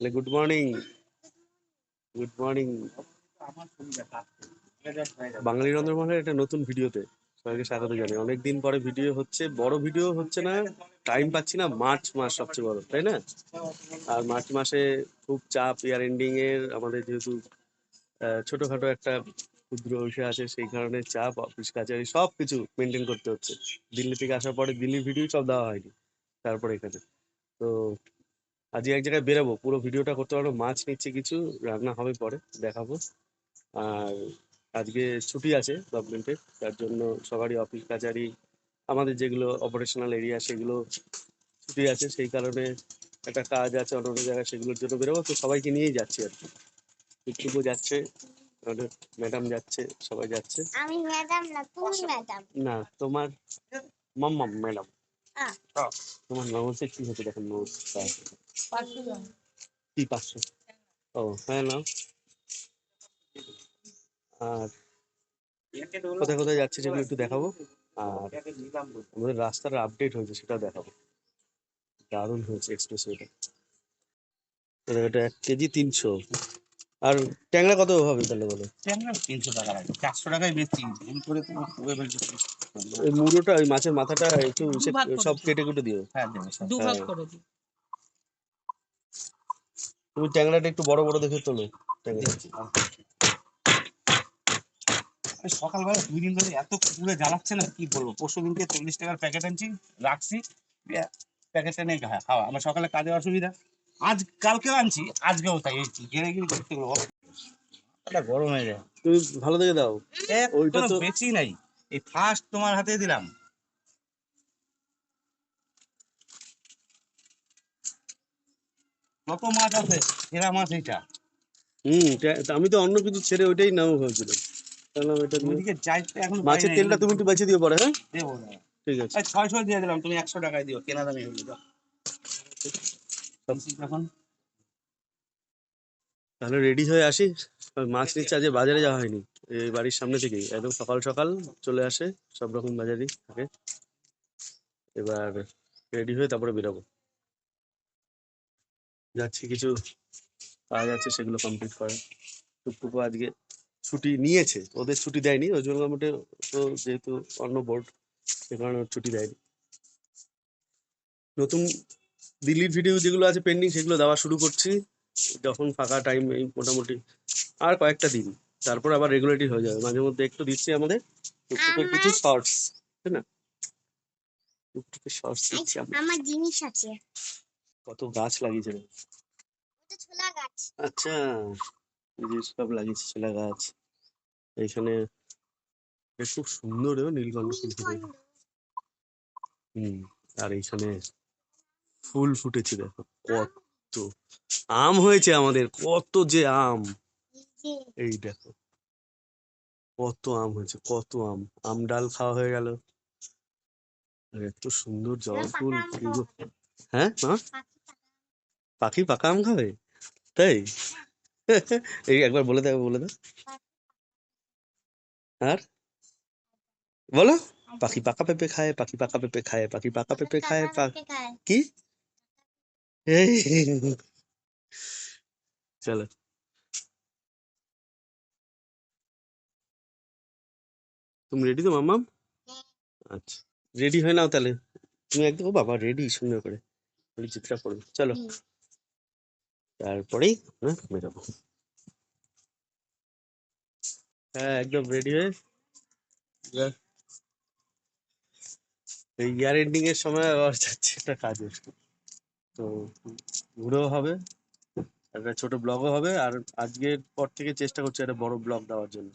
Good morning good morning Bangali রন্ধনমালের একটা নতুন ভিডিওতে সবাইকে স্বাগত জানাই। অনেকদিন পরে ভিডিও হচ্ছে, বড় ভিডিও হচ্ছে না টাইম পাচ্ছি না, মার্চ মাস সবচেয়ে বড়, তাই না? আর মার্চ মাসে খুব চাপ ইয়ার এন্ডিং এর আমাদের যেহেতু ছোটখাটো একটা ক্ষুদ্র বিষয় আছে, সেই কারণে চাপ অফিস কাচারি সব কিছু মেনটেন করতে হচ্ছে। দিল্লি থেকে আসার পরে দিল্লির ভিডিও সব দেওয়া হয়নি, তারপরে এখানে। তো আজকে এক জায়গায় বেরোবো পুরো ভিডিওটা করতে পারব মাছ নিচ্ছে কিছু রান্না হবে পরে দেখাবো। আর আজকে ছুটি আছে গভর্নমেন্টের তার জন্য সবারই অফিস কাচারি আমাদের যেগুলো অপারেশনাল এরিয়া সেগুলো ছুটি আছে সেই কারণে একটা কাজ আছে অন্য অন্য জায়গায় সেগুলোর জন্য বেরোবো তো সবাইকে নিয়েই যাচ্ছি আর কি। টুকটুকু যাচ্ছে ম্যাডাম যাচ্ছে সবাই যাচ্ছে। আমি ম্যাডাম না তুমি ম্যাডাম না তোমার মাম্মাম ম্যাডাম তোমার নোটসে কি হচ্ছে দেখেন নোটস কি পাঁচশো ও হ্যাঁ নাও। আর কোথায় কোথায় যাচ্ছে সেগুলো একটু দেখাবো? আর আমাদের রাস্তার আপডেট হয়েছে সেটা দেখাবো। দারুণ হয়েছে এক্সপ্রেস ওয়েটা এটা এক কেজি তিনশো। আর ট্যাংরা কত হবে তাহলে বলো? ট্যাংরা তিনশো টাকা লাগে চারশো টাকায় বেশি ভুল করে তো ওই মুড়োটা ওই মাছের মাথাটা একটু সব দিও। কেটে কুটে দিও। হ্যাঁ দেবে সব। দুভাগ হ্যাঁ। করে দিই তুমি ট্যাংরাটা একটু বড় বড় দেখে তোলো। সকালবেলা দুই দিন ধরে এত কুকুরে জ্বালাচ্ছে না কি বলব? পরশু দিনকে চল্লিশ টাকার প্যাকেট আনছি রাখছি প্যাকেটটা নিয়ে খাওয়া। আমার সকালে কাজে অসুবিধা। আজ কালকেও আনছি আজকেও তাই। এই গেড়ে গিয়ে দেখতে গেলো এটা গরম হয়ে যায়। তুমি ভালো দেখে দাও। এক ওইটা তো- বেচি নাই। এই ফার্স্ট তোমার হাতে দিলাম। কত মাছ আছে? সেরা মাছ এইটা। হুম আমি তো অন্য কিছু ছেড়ে ওইটাই নাও এটা এখন মাছের তেলটা তুমি একটু বেঁচে দিও পরে হ্যাঁ? দেবো ঠিক আছে। ছয়শো দিয়ে দিলাম তুমি একশো টাকায় দিও কেনা দামে হলো যাও। এখন? তাহলে রেডি হয়ে আসি। মাছ নিচ্ছে আজকে বাজারে যাওয়া হয়নি। এই বাড়ির সামনে থেকেই। একদম সকাল সকাল চলে আসে সব রকম বাজারই থাকে। এবার রেডি হয়ে তারপরে বেরোবো। যাচ্ছি কিছু কাজ আছে সেগুলো কমপ্লিট করে। টুকটুকু আজকে ছুটি নিয়েছে ওদের ছুটি দেয়নি। ওই জন্য মোটে তো যেহেতু অন্য বোর্ড সে কারণে ওর ছুটি দেয়নি। নতুন দিল্লির ভিডিও যেগুলো আছে পেন্ডিং সেগুলো দেওয়া শুরু করছি। যখন ফাঁকা টাইম এই মোটামুটি আর কয়েকটা দিন তারপর আবার রেগুলারই হয়ে যাবে। মাঝে মধ্যে একটু দিচ্ছি আমাদের কিছু শর্টস তাই না? টুকটুকে শর্টস দিচ্ছি আমরা। আমার জিনিস আছে। কত গাছ লাগিয়েছে রে। ওটা ছোলা গাছ। আচ্ছা সব লাগিয়েছে ছোলা গাছ। এইখানে বেশ খুব সুন্দর নীলকণ্ঠ ফুল নীলকণ্ঠ। আর এইখানে ফুল ফুটেছে দেখো কত আম হয়েছে আমাদের কত যে আম। এই দেখো কত আম হয়েছে কত আম। আম ডাল খাওয়া হয়ে গেল। আর এত সুন্দর জবা ফুল হ্যাঁ মা? পাখি পাকা। আম খাবে? তাই? এই একবার বলে দাও বলে দাও। আর? বলো। পাখি পাকা পেঁপে খায় পাখি পাকা পেঁপে খায় পাখি পাকা পেঁপে খায়। কি? চলো। তুমি রেডি তো মাম্মাম। আচ্ছা। রেডি হয়ে নাও তাহলে। তুমি একদম ও বাবা রেডি সুন্দর করে। চিত্রা পড়বে। চলো। তারপরেই আমরা বেরোবো হ্যাঁ একদম রেডি হয়ে? ইয়ার এন্ডিং এর সময় আবার যাচ্ছে একটা কাজে। তো ঘুরেও হবে একটা ছোট ব্লগও হবে আর আজকের পর থেকে চেষ্টা করছি একটা বড় ব্লগ দেওয়ার জন্য।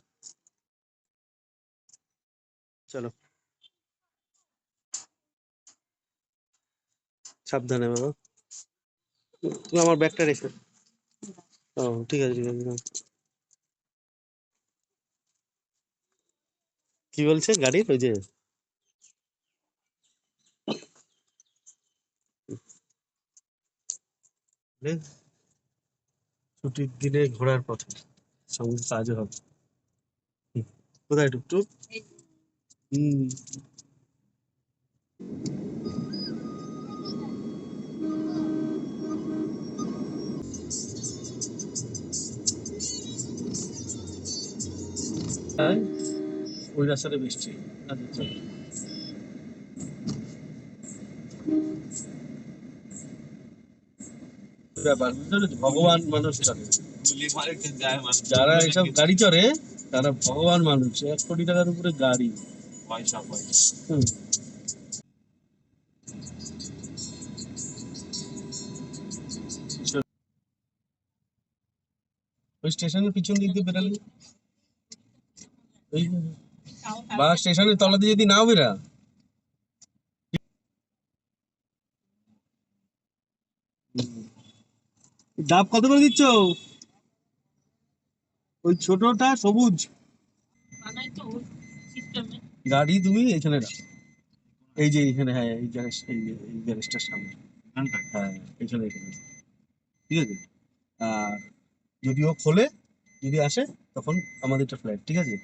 চলো। সাবধানে বাবা। তুমি আমার ব্যাগটা রেখে। ও ঠিক আছে ঠিক আছে কি বলছে গাড়ির? ওই যে ছুটির দিনে ঘোরার পথে সঙ্গে কাজও হবে। কোথায় টুকটুক? হুম। ওই রাস্তাটা বৃষ্টি ব্যাপার ভগবান মানুষ চলে যারা এসব গাড়ি চড়ে তারা ভগবান মানুষ। এক কোটি টাকার উপরে গাড়ি। পয়সা পয়সা। ওই স্টেশনের পিছন দিক দিয়ে বেরালে ওই বা স্টেশনের তলা দিয়ে যদি নাও বেরা ডাব কত করে দিচ্ছ? ওই ছোটটা সবুজ। গাড়ি তুমি এখানে রাখো। এই যে এখানে হ্যাঁ এই গ্যারেজ এই গ্যারেজটার সামনে। হ্যাঁ এখানে এখানে। ঠিক আছে? আর যদি ও খোলে যদি আসে তখন আমাদেরটা ফ্ল্যাট ঠিক আছে?